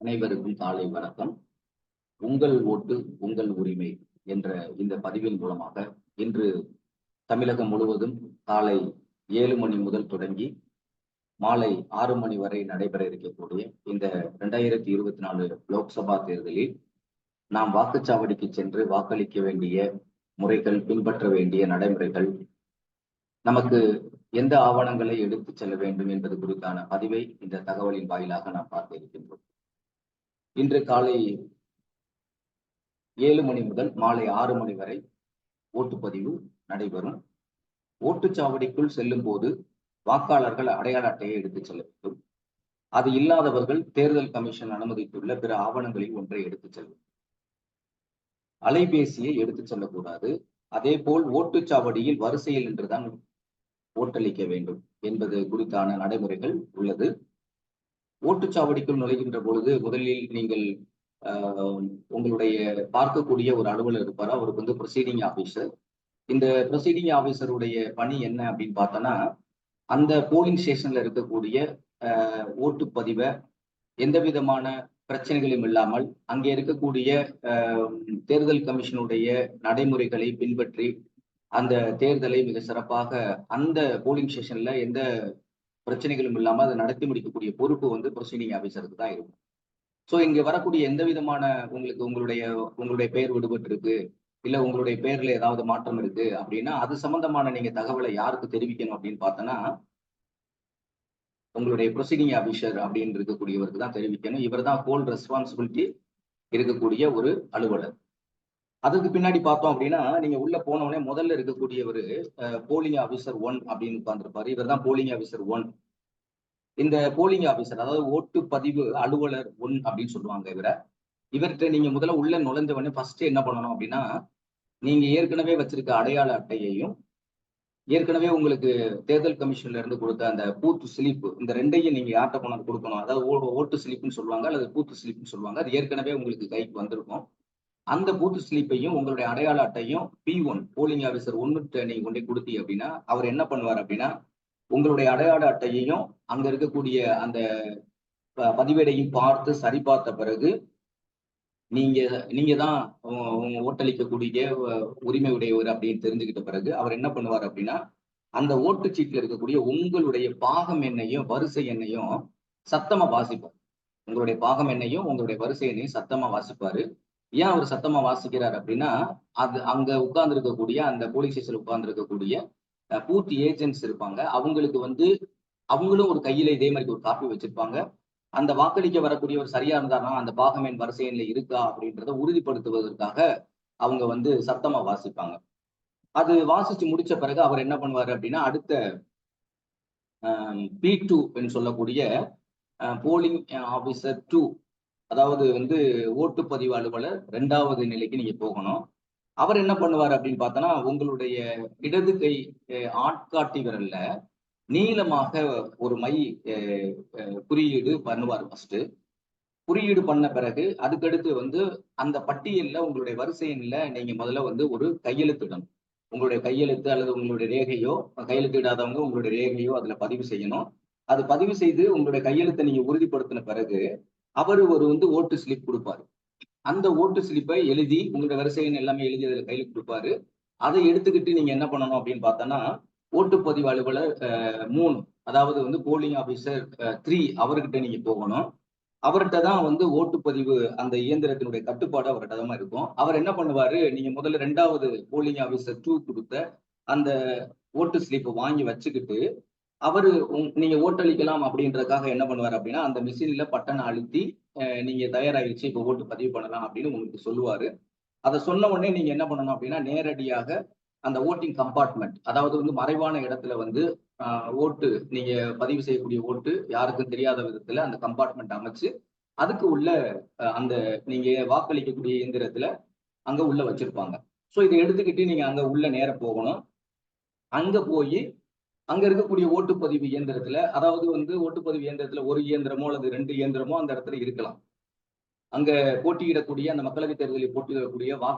அனைவருக்கும் காலை வணக்கம். உங்கள் ஓட்டு உங்கள் உரிமை என்ற இந்த பதிவின் மூலமாக இன்று தமிழகம் முழுவதும் காலை ஏழு மணி முதல் தொடங்கி மாலை ஆறு மணி வரை நடைபெற இருக்கக்கூடிய இந்த இரண்டாயிரத்தி இருபத்தி நாலு லோக்சபா தேர்தலில் நாம் வாக்குச்சாவடிக்கு சென்று வாக்களிக்க வேண்டிய முறைகள் பின்பற்ற வேண்டிய நடைமுறைகள் நமக்கு எந்த ஆவணங்களை எடுத்துச் செல்ல வேண்டும் என்பது குறித்தான பதிவை இந்த தகவலின் வாயிலாக நாம் பார்க்க இருக்கின்றோம். இன்று காலை ஏழு மணி முதல் மாலை ஆறு மணி வரை ஓட்டுப்பதிவு நடைபெறும். ஓட்டுச்சாவடிக்குள் செல்லும் போது வாக்காளர்கள் அடையாள அட்டையை எடுத்துச் செல்ல வேண்டும். அது இல்லாதவர்கள் தேர்தல் கமிஷன் அனுமதித்துள்ள பிற ஆவணங்களில் ஒன்றை எடுத்துச் செல்லும் அலைபேசியை எடுத்துச் செல்லக்கூடாது. அதே போல் ஓட்டுச்சாவடியில் வரிசையில் நின்றுதான் ஓட்டளிக்க வேண்டும் என்பது குறித்தான நடைமுறைகள் உள்ளது. ஓட்டுச்சாவடிக்குள் நுழைகின்ற பொழுது முதலில் நீங்கள் உங்களுடைய பார்க்கக்கூடிய ஒரு அலுவலர் இருப்பார். அவருக்கு வந்து ப்ரொசீடிங் ஆஃபீஸர் இந்த ப்ரொசீடிங் ஆஃபீஸருடைய பணி என்ன அப்படின்னு பார்த்தோன்னா அந்த போலிங் ஸ்டேஷன்ல இருக்கக்கூடிய ஓட்டுப்பதிவை எந்த விதமான பிரச்சனைகளும் இல்லாமல் அங்கே இருக்கக்கூடிய தேர்தல் கமிஷனுடைய நடைமுறைகளை பின்பற்றி அந்த தேர்தலை மிக சிறப்பாக அந்த போலிங் ஸ்டேஷன்ல எந்த பிரச்சனைகளும் இல்லாமல் அதை நடத்தி முடிக்கக்கூடிய பொறுப்பு வந்து ப்ரொசீடிங் ஆஃபீஸருக்கு தான் இருக்கும். ஸோ இங்கே வரக்கூடிய எந்த விதமான உங்களுக்கு உங்களுடைய உங்களுடைய பெயர் விடுபட்டு இருக்கு இல்லை உங்களுடைய பேர்ல ஏதாவது மாற்றம் இருக்கு அப்படின்னா அது சம்பந்தமான நீங்க தகவலை யாருக்கு தெரிவிக்கணும் அப்படின்னு பார்த்தோன்னா உங்களுடைய ப்ரொசீடிங் ஆஃபீஸர் அப்படின்னு இருக்கக்கூடியவருக்கு தான் தெரிவிக்கணும். இவர் தான் ஹோல் ரெஸ்பான்சிபிலிட்டி இருக்கக்கூடிய ஒரு அலுவலர். அதுக்கு பின்னாடி பார்த்தோம் அப்படின்னா நீங்க உள்ள போனவொடனே முதல்ல இருக்கக்கூடியவர் போலிங் ஆஃபீஸர் ஒன் அப்படின்னு உட்கார்ந்துருப்பாரு. இவர் தான் போலிங் ஆஃபீஸர் ஒன் இந்த போலிங் ஆஃபீஸர் அதாவது ஓட்டு பதிவு அலுவலர் ஒன் அப்படின்னு சொல்லுவாங்க இவரை. இவர்கிட்ட நீங்க முதல்ல உள்ள நுழைஞ்சவொடனே ஃபர்ஸ்ட் என்ன பண்ணணும் அப்படின்னா நீங்க ஏற்கனவே வச்சிருக்க அடையாள அட்டையையும் ஏற்கனவே உங்களுக்கு தேர்தல் கமிஷன்ல இருந்து கொடுத்த அந்த பூத்து சிலிப்பு இந்த ரெண்டையும் நீங்க யார்கிட்ட கொண்டாந்து கொடுக்கணும்? அதாவது ஓட்டு சிலிப்புன்னு சொல்லுவாங்க அல்லது பூத்து சிலிப்புன்னு சொல்லுவாங்க. அது ஏற்கனவே உங்களுக்கு கைக்கு வந்திருக்கும். அந்த பூத்து ஸ்லிப்பையும் உங்களுடைய அடையாள அட்டையும் பி ஒன் போலிங் ஆஃபீஸர் ஒன்று நீங்க கொண்டு கொடுத்தி அப்படின்னா அவர் என்ன பண்ணுவார் அப்படின்னா உங்களுடைய அடையாள அட்டையையும் அங்க இருக்கக்கூடிய அந்த பதிவேடையும் பார்த்து சரி பார்த்த பிறகு நீங்க நீங்க தான் ஓட்டளிக்கக்கூடிய உரிமை உடையவர் அப்படின்னு தெரிஞ்சுக்கிட்ட பிறகு அவர் என்ன பண்ணுவார் அப்படின்னா அந்த ஓட்டுச்சீட்டில் இருக்கக்கூடிய உங்களுடைய பாகம் எண்ணையும் வரிசை எண்ணையும் சத்தமா வாசிப்பார். உங்களுடைய பாகம் எண்ணையும் உங்களுடைய வரிசை எண்ணையும் சத்தமா வாசிப்பாரு. ஏன் அவர் சத்தமா வாசிக்கிறார் அப்படின்னா அது அங்க உட்கார்ந்து இருக்கக்கூடிய அந்த போலீஸ் ஸ்டேஷன் உட்கார்ந்து இருக்கக்கூடிய பூர்த்தி ஏஜென்ட்ஸ் இருப்பாங்க. அவங்களுக்கு வந்து அவங்களும் ஒரு கையில இதே மாதிரி ஒரு காப்பி வச்சிருப்பாங்க. அந்த வாக்களிக்க வரக்கூடியவர் சரியா இருந்தாருன்னா அந்த பாகமேன் வரிசையில இருக்கா அப்படின்றத உறுதிப்படுத்துவதற்காக அவங்க வந்து சத்தமா வாசிப்பாங்க. அது வாசிச்சு முடிச்ச பிறகு அவர் என்ன பண்ணுவாரு அப்படின்னா அடுத்த பி டூ சொல்லக்கூடிய போலிங் ஆபீசர் டூ அதாவது வந்து ஓட்டுப்பதிவு அலுவலர் ரெண்டாவது நிலைக்கு நீங்க போகணும். அவர் என்ன பண்ணுவார் அப்படின்னு பார்த்தோன்னா உங்களுடைய இடது கை ஆட்காட்டி விரல்ல நீளமாக ஒரு மை குறியீடு பண்ணுவார் ஃபர்ஸ்ட் குறியீடு பண்ண பிறகு அதுக்கடுத்து வந்து அந்த பட்டியலில் உங்களுடைய வரிசையில நீங்க முதல்ல வந்து ஒரு கையெழுத்திடணும். உங்களுடைய கையெழுத்து அல்லது உங்களுடைய ரேகையோ கையெழுத்து இடாதவங்க உங்களுடைய ரேகையோ அதுல பதிவு செய்யணும். அது பதிவு செய்து உங்களுடைய கையெழுத்தை நீங்க உறுதிப்படுத்தின பிறகு அவர் ஒரு வந்து ஓட்டு ஸ்லிப் கொடுப்பாரு. அந்த ஓட்டு ஸ்லிப்பை எழுதி உங்களோட வரிசையின் எல்லாமே எழுதி அதில் கையில் கொடுப்பாரு. அதை எடுத்துக்கிட்டு நீங்க என்ன பண்ணணும் அப்படின்னு பார்த்தோன்னா ஓட்டுப்பதிவு அலுவலர் மூணு அதாவது வந்து போலிங் ஆபீசர் த்ரீ அவர்கிட்ட நீங்க போகணும். அவர்கிட்ட தான் வந்து ஓட்டுப்பதிவு அந்த இயந்திரத்தினுடைய கட்டுப்பாடு அவர்கிட்ட தான் இருக்கும். அவர் என்ன பண்ணுவாரு நீங்க முதல்ல ரெண்டாவது போலிங் ஆபீசர் டூ கொடுத்த அந்த ஓட்டு ஸ்லிப்பை வாங்கி வச்சுக்கிட்டு அவரு நீங்க ஓட்டளிக்கலாம் அப்படின்றதுக்காக என்ன பண்ணுவார் அப்படின்னா அந்த மிஷின்ல பட்டனை அழுத்தி நீங்க தயாராகிடுச்சு இப்போ ஓட்டு பதிவு பண்ணலாம் அப்படின்னு உங்களுக்கு சொல்லுவாரு. அதை சொன்ன உடனே நீங்க என்ன பண்ணணும் அப்படின்னா நேரடியாக அந்த ஓட்டிங் கம்பார்ட்மெண்ட் அதாவது வந்து மறைவான இடத்துல வந்து ஓட்டு நீங்க பதிவு செய்யக்கூடிய ஓட்டு யாருக்கும் தெரியாத விதத்துல அந்த கம்பார்ட்மெண்ட் அமைச்சு அதுக்கு உள்ள அந்த நீங்க வாக்களிக்கக்கூடிய இயந்திரத்துல அங்க உள்ள வச்சிருப்பாங்க. ஸோ இதை எடுத்துக்கிட்டு நீங்க அங்க உள்ள நேரம் போகணும். அங்க போய் அங்க இருக்கக்கூடிய ஓட்டுப்பதிவு இயந்திரத்துல அதாவது வந்து ஓட்டுப்பதிவு இயந்திரத்துல ஒரு இயந்திரமோ அல்லது ரெண்டு இயந்திரமோ அந்த இடத்துல இருக்கலாம். அங்க போட்டியிடக்கூடிய அந்த மக்களவைத் தேர்தலில் போட்டியிடக்கூடிய வா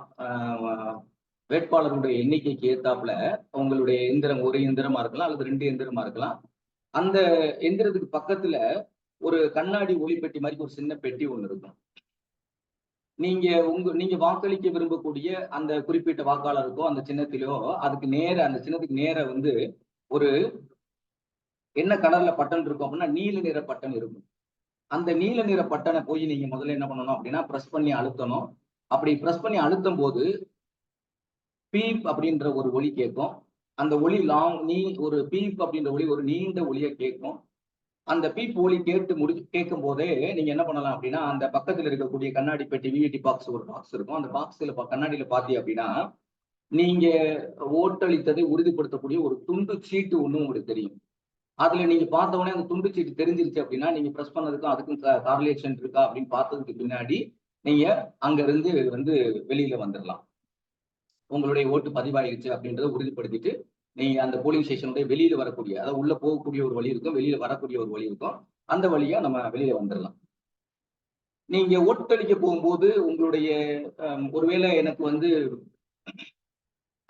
வேட்பாளர்களுடைய எண்ணிக்கைக்கு ஏத்தாப்புல உங்களுடைய எந்திரம் ஒரு எந்திரமா இருக்கலாம் அல்லது ரெண்டு எந்திரமா இருக்கலாம். அந்த எந்திரத்துக்கு பக்கத்துல ஒரு கண்ணாடி ஒளிப்பெட்டி மாதிரி ஒரு சின்ன பெட்டி ஒண்ணு இருக்கும். நீங்க உங்க நீங்க வாக்களிக்க விரும்பக்கூடிய அந்த குறிப்பிட்ட வாக்காளருக்கோ அந்த சின்னத்திலோ அதுக்கு நேர அந்த சின்னத்துக்கு நேர வந்து ஒரு என்ன கலர்ல பட்டன் இருக்கும் அப்படின்னா நீல நிற பட்டன் இருக்கும். அந்த நீல நிற பட்டனை போய் நீங்க முதல்ல என்ன பண்ணணும் அப்படின்னா ப்ரெஸ் பண்ணி அழுத்தணும். அப்படி பிரஸ் பண்ணி அழுத்தும் போது பீப் அப்படின்ற ஒரு ஒலி கேட்கும். அந்த ஒளி லாங் நீ ஒரு பீப் அப்படின்ற ஒளி ஒரு நீண்ட ஒளியை கேட்கும். அந்த பீப் ஒலி கேட்டு முடி கேட்கும் போதே நீங்க என்ன பண்ணலாம் அப்படின்னா அந்த பக்கத்துல இருக்கக்கூடிய கண்ணாடி பெட்டி விஐடி பாக்ஸ் ஒரு பாக்ஸ் இருக்கும். அந்த பாக்ஸ்ல கண்ணாடியில பாத்தி அப்படின்னா நீங்க ஓட்டளித்ததை உறுதிப்படுத்தக்கூடிய ஒரு துண்டு சீட்டு ஒன்று உங்களுக்கு தெரியும். அதுல நீங்க பார்த்த உடனே அந்த துண்டு சீட்டு தெரிஞ்சிருச்சு அப்படின்னா நீங்க ப்ரெஸ் பண்ணதுக்கும் அதுக்கும் கார்லேஷன் இருக்கா அப்படின்னு பார்த்ததுக்கு பின்னாடி நீங்க அங்க இருந்து வந்து வெளியில வந்துடலாம் உங்களுடைய ஓட்டு பதிவாயிருச்சு அப்படின்றத உறுதிப்படுத்திட்டு நீங்க அந்த போலிங் ஸ்டேஷனுடைய வெளியில வரக்கூடிய அதாவது உள்ள போகக்கூடிய ஒரு வழி இருக்கும் வெளியில வரக்கூடிய ஒரு வழி இருக்கும் அந்த வழியா நம்ம வெளியில வந்துடலாம் நீங்க ஓட்டளிக்க போகும்போது உங்களுடைய ஒருவேளை எனக்கு வந்து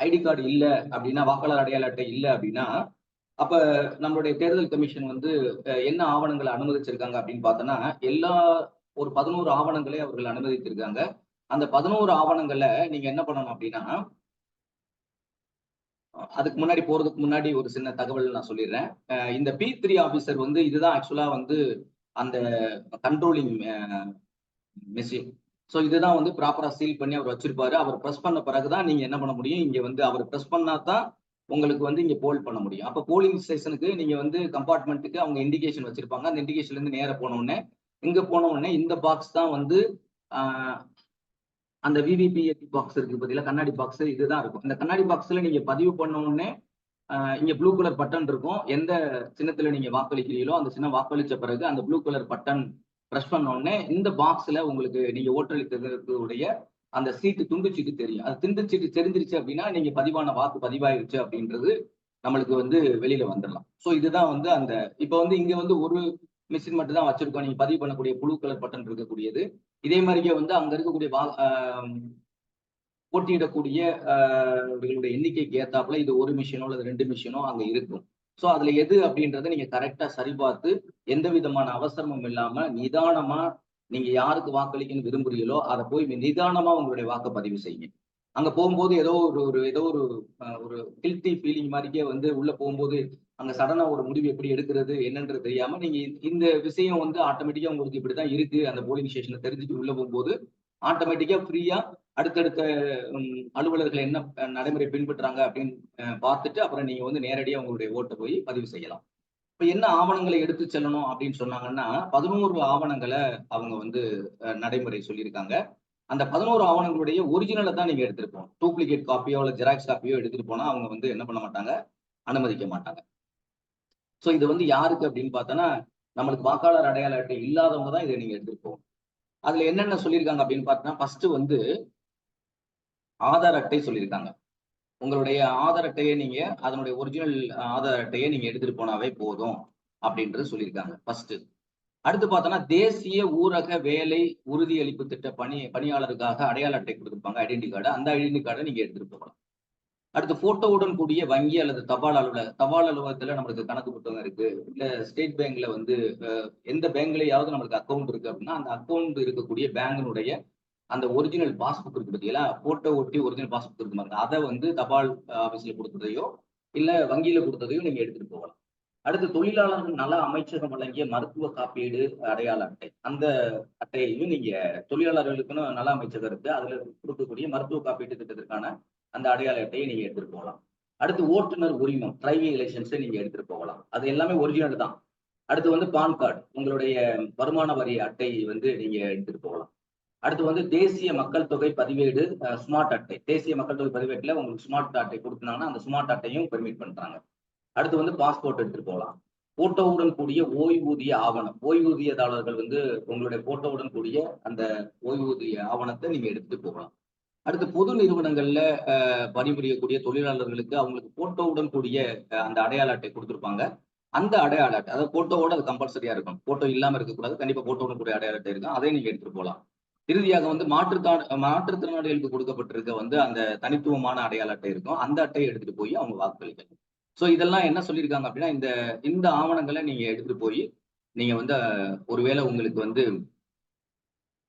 ஐடி கார்டு இல்ல அப்படின்னா வாக்காளர் அடையாள அட்டை இல்ல அப்படின்னா அப்ப நம்மளுடைய தேர்தல் கமிஷன் வந்து என்ன ஆவணங்களை அனுமதிச்சிருக்காங்க அப்படின்னு பார்த்தோம்னா எல்லா ஒரு பதினோரு ஆவணங்களை அவர்கள் அனுமதித்திருக்காங்க. அந்த பதினோரு ஆவணங்களை நீங்க என்ன பண்ணணும் அப்படின்னா அதுக்கு முன்னாடி போறதுக்கு முன்னாடி ஒரு சின்ன தகவல் நான் சொல்லிடுறேன். இந்த பி த்ரீ ஆபீசர் வந்து இதுதான் ஆக்சுவலா வந்து அந்த கண்ட்ரோலிங் மெஷின் ஸோ இதுதான் வந்து ப்ராப்பராக சீல் பண்ணி அவர் வச்சிருப்பாரு. அவர் ப்ரெஸ் பண்ண பிறகுதான் நீங்க என்ன பண்ண முடியும்? இங்க வந்து அவர் ப்ரெஸ் பண்ணா தான் உங்களுக்கு வந்து இங்க போல் பண்ண முடியும். அப்போ போலிங் ஸ்டேஷனுக்கு நீங்க வந்து கம்பார்ட்மெண்ட்டுக்கு அவங்க இண்டிகேஷன் வச்சிருப்பாங்க. அந்த இண்டிகேஷன்ல இருந்து நேர இங்கே உடனே இங்க இந்த பாக்ஸ் தான் வந்து அந்த விவிபிஎஸ்சி பாக்ஸ் இருக்கு பதிலாக கண்ணாடி பாக்ஸ் இதுதான் இருக்கும். இந்த கண்ணாடி பாக்ஸ்ல நீங்க பதிவு பண்ண உடனே இங்க ப்ளூ கலர் பட்டன் இருக்கும். எந்த சின்னத்துல நீங்க வாக்களிக்கிறீங்களோ அந்த சின்ன வாக்களிச்ச பிறகு அந்த ப்ளூ கலர் பட்டன் ப்ரெஸ் பண்ண உடனே இந்த பாக்ஸ்ல உங்களுக்கு நீங்க ஓட்டளித்ததற்குடைய அந்த சீட்டு துண்டுச்சீட்டு தெரியும். அது திண்டுச்சீட்டு தெரிஞ்சிருச்சு அப்படின்னா நீங்க பதிவான வாக்கு பதிவாயிருச்சு அப்படின்றது நம்மளுக்கு வந்து வெளியில வந்துடலாம் ஸோ இதுதான் வந்து அந்த இப்போ வந்து இங்க வந்து ஒரு மிஷின் மட்டும் தான் வச்சிருக்கோம். நீங்க பதிவு பண்ணக்கூடிய புழு கலர் பட்டன் இருக்கக்கூடியது. இதே மாதிரியே வந்து அங்க இருக்கக்கூடிய வா போட்டியிடக்கூடிய எண்ணிக்கைக்கு ஏத்தாப்புல இது ஒரு மிஷினோ அல்லது ரெண்டு மிஷினோ அங்க இருக்கும். ஸோ அதுல எது அப்படின்றத நீங்க கரெக்டா சரிபார்த்து எந்த விதமான அவசரமும் இல்லாம நிதானமா நீங்க யாருக்கு வாக்களிக்கணும்னு விரும்புறீங்களோ அதை போய் நிதானமா உங்களுடைய வாக்கை பதிவு செய்யுங்க. அங்க போகும்போது ஏதோ ஒரு ஒரு ஏதோ ஒரு ஒரு கில்ட்டி ஃபீலிங் மாதிரிக்கே வந்து உள்ள போகும்போது அங்க சடனா ஒரு முடிவு எப்படி எடுக்கிறது என்னன்றது தெரியாம நீங்க இந்த- இந்த விஷயம் வந்து ஆட்டோமேட்டிக்கா உங்களுக்கு இப்படிதான் இருக்கு அந்த போலிங் ஸ்டேஷன்ல தெரிஞ்சுட்டு உள்ள போகும்போது ஆட்டோமேட்டிக்கா ஃப்ரீயா அடுத்தடுத்த அலுவலர்கள் என்ன நடைமுறை பின்பற்றுறாங்க அப்படின்னு பார்த்துட்டு அப்புறம் நீங்க வந்து நேரடியாக உங்களுடைய ஓட்டை போய் பதிவு செய்யலாம். இப்ப என்ன ஆவணங்களை எடுத்து செல்லணும் அப்படின்னு சொன்னாங்கன்னா பதினோரு ஆவணங்களை அவங்க வந்து நடைமுறை சொல்லியிருக்காங்க. அந்த பதினோரு ஆவணங்களுடைய ஒரிஜினலை தான் நீங்க எடுத்துட்டு போகணும். டூப்ளிகேட் காப்பியோ இல்லை ஜெராக்ஸ் காப்பியோ எடுத்துட்டு போனா அவங்க வந்து என்ன பண்ண மாட்டாங்க? அனுமதிக்க மாட்டாங்க. ஸோ இது வந்து யாருக்கு அப்படின்னு பார்த்தோன்னா நம்மளுக்கு வாக்காளர் அடையாள அட்டை இல்லாதவங்க தான் இதை நீங்க எடுத்துட்டு போகணும். அதுல என்னென்ன சொல்லியிருக்காங்க அப்படின்னு பார்த்தோன்னா ஃபர்ஸ்ட் வந்து ஆதார் அட்டை சொல்லியிருக்காங்க. உங்களுடைய ஆதார் அட்டையை நீங்க அதனுடைய ஒரிஜினல் ஆதார் அட்டையை நீங்க எடுத்துட்டு போனாவே போதும் அப்படின்றது சொல்லியிருக்காங்க ஃபர்ஸ்ட் அடுத்து பார்த்தோன்னா தேசிய ஊரக வேலை உறுதியளிப்பு திட்ட பணி பணியாளருக்காக அடையாள அட்டை கொடுத்துருப்பாங்க ஐடென்டி கார்டு அந்த ஐடென்டி கார்டை நீங்க எடுத்துட்டு போகலாம். அடுத்து போட்டோவுடன் கூடிய வங்கி அல்லது தபால் அலுவலக தபால் அலுவலகத்துல நம்மளுக்கு கணக்கு புத்தகம் இருக்கு. இல்ல ஸ்டேட் பேங்க்ல வந்து எந்த பேங்க்லயாவது நம்மளுக்கு அக்கௌண்ட் இருக்கு அப்படின்னா அந்த அக்கௌண்ட் இருக்கக்கூடிய பேங்கினுடைய அந்த ஒரிஜினல் பாஸ்புக் இருக்கு பார்த்தீங்களா போட்டோ ஒட்டி ஒரிஜினல் பாஸ்புக் இருக்கு. பாருங்க அதை வந்து தபால் ஆஃபீஸில் கொடுத்ததையோ இல்லை வங்கியில் கொடுத்ததையோ நீங்கள் எடுத்துகிட்டு போகலாம். அடுத்து தொழிலாளர்கள் நல அமைச்சகம் வழங்கிய மருத்துவ காப்பீடு அடையாள அட்டை. அந்த அட்டையையும் நீங்க தொழிலாளர்களுக்குன்னு நல அமைச்சகம் இருக்கு. அதுல கொடுக்கக்கூடிய மருத்துவ காப்பீட்டு திட்டத்திற்கான அந்த அடையாள அட்டையை நீங்க எடுத்துட்டு போகலாம். அடுத்து ஓட்டுநர் உரிமம் டிரைவிங் லைசன்ஸை நீங்க எடுத்துட்டு போகலாம். அது எல்லாமே ஒரிஜினல் தான். அடுத்து வந்து பான் கார்டு. உங்களுடைய வருமான வரி அட்டை வந்து நீங்க எடுத்துட்டு போகலாம். அடுத்து வந்து தேசிய மக்கள் தொகை பதிவேடு ஸ்மார்ட் அட்டை தேசிய மக்கள் தொகை பதிவேட்டில் உங்களுக்கு ஸ்மார்ட் அட்டை கொடுத்தாங்கன்னா அந்த ஸ்மார்ட் அட்டையும் பெர்மிட் பண்றாங்க. அடுத்து வந்து பாஸ்போர்ட் எடுத்துட்டு போகலாம். போட்டோவுடன் கூடிய ஓய்வூதிய ஆவணம். ஓய்வூதியதாளர்கள் வந்து உங்களுடைய போட்டோவுடன் கூடிய அந்த ஓய்வூதிய ஆவணத்தை நீங்க எடுத்துட்டு போகலாம். அடுத்து பொது நிறுவனங்கள்ல பணிபுரியக்கூடிய தொழிலாளர்களுக்கு அவங்களுக்கு போட்டோவுடன் கூடிய அந்த அடையாள அட்டை கொடுத்துருப்பாங்க. அந்த அடையாள அட்டை அதாவது போட்டோவோட அது கம்பல்சரியா இருக்கும் போட்டோ இல்லாம இருக்கக்கூடாது. கண்டிப்பா போட்டோவுடன் கூடிய அடையாள அட்டை இருக்கும். அதையும் நீங்க எடுத்துட்டு போகலாம். இறுதியாக வந்து மாற்றுத்தான மாற்றுத்திறனாளிகளுக்கு கொடுக்கப்பட்டிருக்க வந்து அந்த தனித்துவமான அடையாள அட்டை இருக்கும். அந்த அட்டையை எடுத்துட்டு போய் அவங்க வாக்களிக்கணும். ஸோ இதெல்லாம் என்ன சொல்லியிருக்காங்க அப்படின்னா இந்த இந்த ஆவணங்களை நீங்க எடுத்துட்டு போய் நீங்க வந்து ஒருவேளை உங்களுக்கு வந்து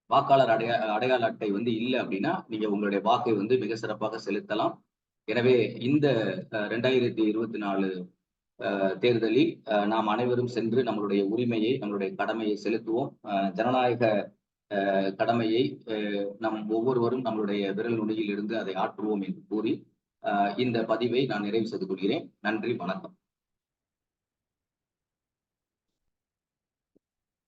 வாக்காளர் அடைய அடையாள அட்டை வந்து இல்லை அப்படின்னா நீங்க உங்களுடைய வாக்கை வந்து மிக சிறப்பாக செலுத்தலாம். எனவே இந்த ரெண்டாயிரத்தி இருபத்தி நாலு தேர்தலில் நாம் அனைவரும் சென்று நம்மளுடைய உரிமையை நம்மளுடைய கடமையை செலுத்துவோம். ஜனநாயக கடமையை நம் ஒவ்வொருவரும் நம்மளுடைய விரல் நுனியில் இருந்து அதை ஆற்றுவோம் என்று கூறி இந்த பதிவை நான் நிறைவு செய்து கொள்கிறேன். நன்றி வணக்கம்.